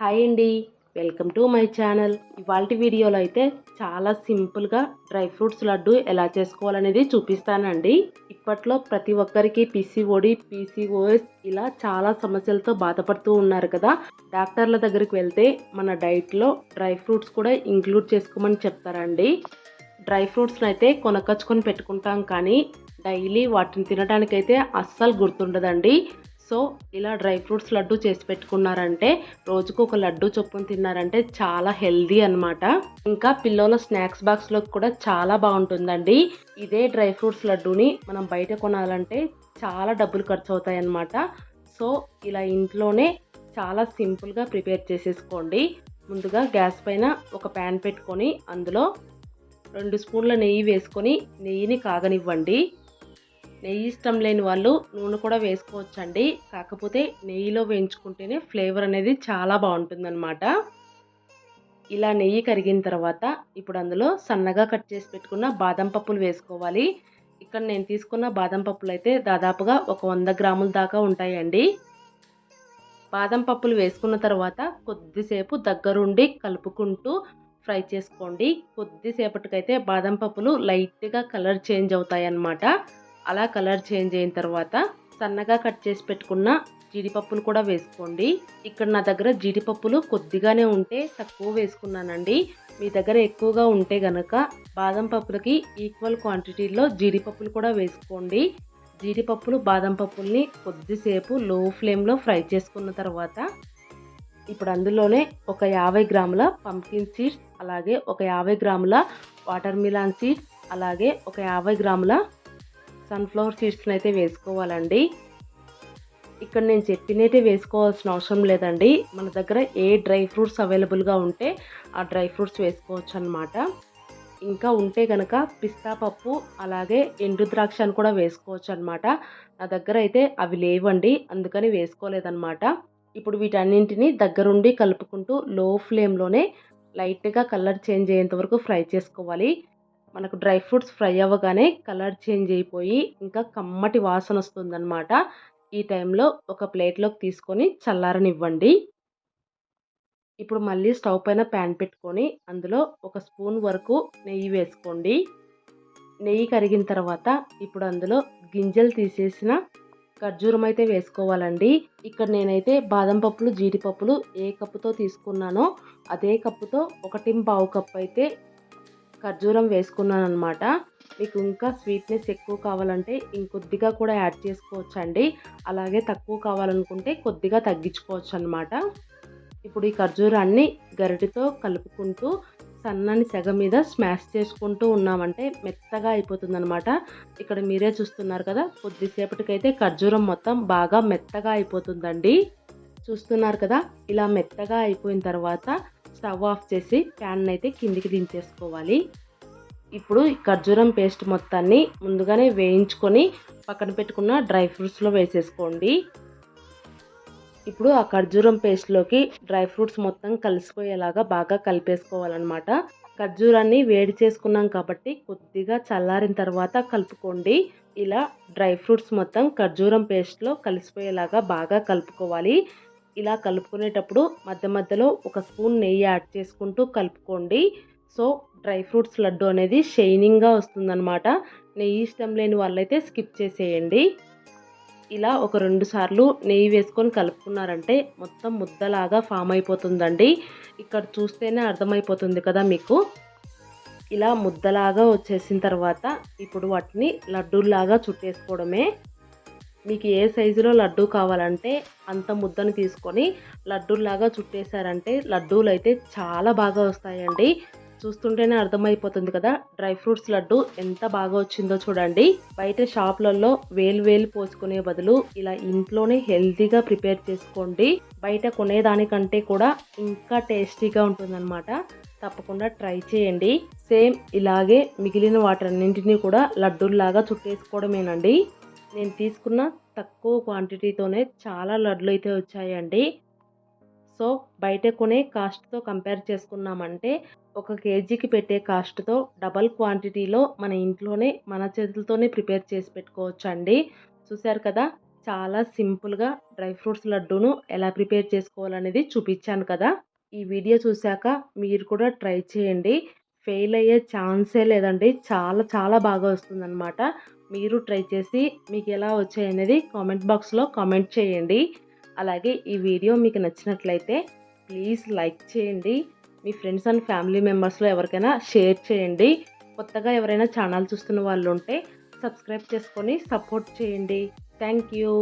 Hi అండి. Welcome to my channel. ఇవాళ వీడియోలో అయితే చాలా సింపుల్గా డ్రై ఫ్రూట్స్ లడ్డు ఎలా చేసుకోవాలనేది చూపిస్తానండి. ఇప్పట్లో ప్రతి ఒక్కరికి పిసిఓడి పీసీఓఎస్ ఇలా చాలా సమస్యలతో బాధపడుతూ ఉన్నారు కదా. డాక్టర్ల దగ్గరికి వెళ్తే మన డైట్లో డ్రై ఫ్రూట్స్ కూడా ఇంక్లూడ్ చేసుకోమని చెప్తారండి. డ్రై ఫ్రూట్స్ని అయితే కొనకొచ్చుకొని పెట్టుకుంటాం కానీ డైలీ వాటిని తినడానికైతే అస్సలు గుర్తుండదండి. సో ఇలా డ్రై ఫ్రూట్స్ లడ్డు చేసి పెట్టుకున్నారంటే రోజుకు ఒక లడ్డు చొప్పున తిన్నారంటే చాలా హెల్దీ అన్నమాట. ఇంకా పిల్లల స్నాక్స్ బాక్స్లో కూడా చాలా బాగుంటుందండి. ఇదే డ్రై ఫ్రూట్స్ లడ్డూని మనం బయట కొనాలంటే చాలా డబ్బులు ఖర్చు అవుతాయి అన్నమాట. సో ఇలా ఇంట్లోనే చాలా సింపుల్గా ప్రిపేర్ చేసేసుకోండి. ముందుగా గ్యాస్ పైన ఒక ప్యాన్ పెట్టుకొని అందులో రెండు స్పూన్ల నెయ్యి వేసుకొని నెయ్యిని కాగనివ్వండి. నెయ్యి ఇష్టం లేని వాళ్ళు నూనె కూడా వేసుకోవచ్చండి. కాకపోతే నెయ్యిలో వేయించుకుంటేనే ఫ్లేవర్ అనేది చాలా బాగుంటుందన్నమాట. ఇలా నెయ్యి కరిగిన తర్వాత ఇప్పుడు అందులో సన్నగా కట్ చేసి పెట్టుకున్న బాదం పప్పులు వేసుకోవాలి. ఇక్కడ నేను తీసుకున్న బాదం పప్పులు అయితే దాదాపుగా ఒక వంద గ్రాముల దాకా ఉంటాయండి. బాదం పప్పులు వేసుకున్న తర్వాత కొద్దిసేపు దగ్గరుండి కలుపుకుంటూ ఫ్రై చేసుకోండి. కొద్దిసేపటికైతే బాదం పప్పులు లైట్గా కలర్ చేంజ్ అవుతాయి అన్నమాట అలా కలర్ చేంజ్ అయిన తర్వాత సన్నగా కట్ చేసి పెట్టుకున్న జీడిపప్పులు కూడా వేసుకోండి. ఇక్కడ నా దగ్గర జీడిపప్పులు కొద్దిగానే ఉంటే తక్కువ వేసుకున్నానండి. మీ దగ్గర ఎక్కువగా ఉంటే గనక బాదం పప్పులకి ఈక్వల్ క్వాంటిటీలో జీడిపప్పులు కూడా వేసుకోండి. జీడిపప్పులు బాదం పప్పుల్ని కొద్దిసేపు లో ఫ్లేమ్లో ఫ్రై చేసుకున్న తర్వాత ఇప్పుడు అందులోనే ఒక యాభై గ్రాముల పంకిన్ సీడ్స్ అలాగే ఒక యాభై గ్రాముల వాటర్ మిలాన్ సీడ్స్ అలాగే ఒక యాభై గ్రాముల సన్ఫ్లవర్ సీడ్స్ని అయితే వేసుకోవాలండి. ఇక్కడ నేను చెప్పినట్టే వేసుకోవాల్సిన అవసరం లేదండి. మన దగ్గర ఏ డ్రై ఫ్రూట్స్ అవైలబుల్గా ఉంటే ఆ డ్రై ఫ్రూట్స్ వేసుకోవచ్చు అనమాట ఇంకా ఉంటే కనుక పిస్తా పప్పు అలాగే ఎండు ద్రాక్షను కూడా వేసుకోవచ్చు అనమాట నా దగ్గర అయితే అవి లేవండి అందుకని వేసుకోలేదన్నమాట. ఇప్పుడు వీటన్నింటిని దగ్గరుండి కలుపుకుంటూ లో ఫ్లేమ్లోనే లైట్గా కలర్ చేంజ్ అయ్యేంత వరకు ఫ్రై చేసుకోవాలి. మనకు డ్రై ఫ్రూట్స్ ఫ్రై అవ్వగానే కలర్ చేంజ్ అయిపోయి ఇంకా కమ్మటి వాసన వస్తుందన్నమాట. ఈ టైంలో ఒక ప్లేట్లోకి తీసుకొని చల్లారనివ్వండి. ఇప్పుడు మళ్ళీ స్టవ్ పైన ప్యాన్ పెట్టుకొని అందులో ఒక స్పూన్ వరకు నెయ్యి వేసుకోండి. నెయ్యి కరిగిన తర్వాత ఇప్పుడు అందులో గింజలు తీసేసిన ఖర్జూరం అయితే వేసుకోవాలండి. ఇక్కడ నేనైతే బాదం పప్పులు జీడిపప్పులు ఏ కప్పుతో తీసుకున్నానో అదే కప్పుతో ఒకటి పావు కప్పు అయితే ఖర్జూరం వేసుకున్నాను అనమాట మీకు ఇంకా స్వీట్నెస్ ఎక్కువ కావాలంటే ఇంకొద్దిగా కూడా యాడ్ చేసుకోవచ్చు అండి అలాగే తక్కువ కావాలనుకుంటే కొద్దిగా తగ్గించుకోవచ్చు అనమాట ఇప్పుడు ఈ ఖర్జూరాన్ని గరిటితో కలుపుకుంటూ సన్నని సెగ మీద స్మాష్ చేసుకుంటూ ఉన్నామంటే మెత్తగా అయిపోతుంది అనమాట ఇక్కడ మీరే చూస్తున్నారు కదా కొద్దిసేపటికైతే ఖర్జూరం మొత్తం బాగా మెత్తగా అయిపోతుందండి. చూస్తున్నారు కదా ఇలా మెత్తగా అయిపోయిన తర్వాత స్టవ్ ఆఫ్ చేసి ప్యాన్ అయితే కిందికి దించేసుకోవాలి. ఇప్పుడు ఖర్జూరం పేస్ట్ మొత్తాన్ని ముందుగానే వేయించుకొని పక్కన పెట్టుకున్న డ్రై ఫ్రూట్స్లో వేసేసుకోండి. ఇప్పుడు ఆ ఖర్జూరం పేస్ట్లోకి డ్రై ఫ్రూట్స్ మొత్తం కలిసిపోయేలాగా బాగా కలిపేసుకోవాలన్నమాట. ఖర్జూరాన్ని వేడి చేసుకున్నాం కాబట్టి కొద్దిగా చల్లారిన తర్వాత కలుపుకోండి. ఇలా డ్రై ఫ్రూట్స్ మొత్తం ఖర్జూరం పేస్ట్లో కలిసిపోయేలాగా బాగా కలుపుకోవాలి. ఇలా కలుపుకునేటప్పుడు మధ్య మధ్యలో ఒక స్పూన్ నెయ్యి యాడ్ చేసుకుంటూ కలుపుకోండి. సో డ్రై ఫ్రూట్స్ లడ్డు అనేది షైనింగ్గా వస్తుందన్నమాట. నెయ్యి ఇష్టం లేని వాళ్ళైతే స్కిప్ చేసేయండి. ఇలా ఒక రెండు సార్లు నెయ్యి వేసుకొని కలుపుకున్నారంటే మొత్తం ముద్దలాగా ఫామ్ అయిపోతుందండి. ఇక్కడ చూస్తేనే అర్థమైపోతుంది కదా మీకు. ఇలా ముద్దలాగా వచ్చేసిన తర్వాత ఇప్పుడు వాటిని లడ్డూల్లాగా చుట్టేసుకోవడమే. మీకు ఏ సైజులో లడ్డు కావాలంటే అంత ముద్దను తీసుకొని లడ్డూలాగా చుట్టేశారంటే లడ్డూలు అయితే చాలా బాగా వస్తాయండి. చూస్తుంటేనే అర్థమైపోతుంది కదా డ్రై ఫ్రూట్స్ లడ్డు ఎంత బాగా వచ్చిందో చూడండి. బయట షాప్లలో వేలు వేలు పోసుకునే బదులు ఇలా ఇంట్లోనే హెల్తీగా ప్రిపేర్ చేసుకోండి. బయట కొనేదానికంటే కూడా ఇంకా టేస్టీగా ఉంటుందన్నమాట. తప్పకుండా ట్రై చేయండి. సేమ్ ఇలాగే మిగిలిన వాటన్నింటినీ కూడా లడ్డూల్లాగా చుట్టేసుకోవడమేనండి. నేను తీసుకున్న తక్కువ క్వాంటిటీతోనే చాలా లడ్లు అయితే వచ్చాయండి. సో బయట కొనే కాస్ట్తో కంపేర్ చేసుకున్నామంటే ఒక కేజీకి పెట్టే కాస్ట్తో డబల్ క్వాంటిటీలో మన ఇంట్లోనే మన చేతులతోనే ప్రిపేర్ చేసి పెట్టుకోవచ్చు అండి కదా చాలా సింపుల్గా డ్రై ఫ్రూట్స్ లడ్డూను ఎలా ప్రిపేర్ చేసుకోవాలనేది చూపించాను కదా. ఈ వీడియో చూశాక మీరు కూడా ట్రై చేయండి. ఫెయిల్ అయ్యే ఛాన్సే లేదండి. చాలా చాలా బాగా వస్తుందన్నమాట. మీరు ట్రై చేసి మీకు ఎలా వచ్చాయి అనేది కామెంట్ బాక్స్లో కామెంట్ చేయండి. అలాగే ఈ వీడియో మీకు నచ్చినట్లయితే ప్లీజ్ లైక్ చేయండి. మీ ఫ్రెండ్స్ అండ్ ఫ్యామిలీ మెంబర్స్లో ఎవరికైనా షేర్ చేయండి. కొత్తగా ఎవరైనా ఛానల్ చూస్తున్న వాళ్ళు ఉంటే సబ్స్క్రైబ్ చేసుకొని సపోర్ట్ చేయండి. Thank you.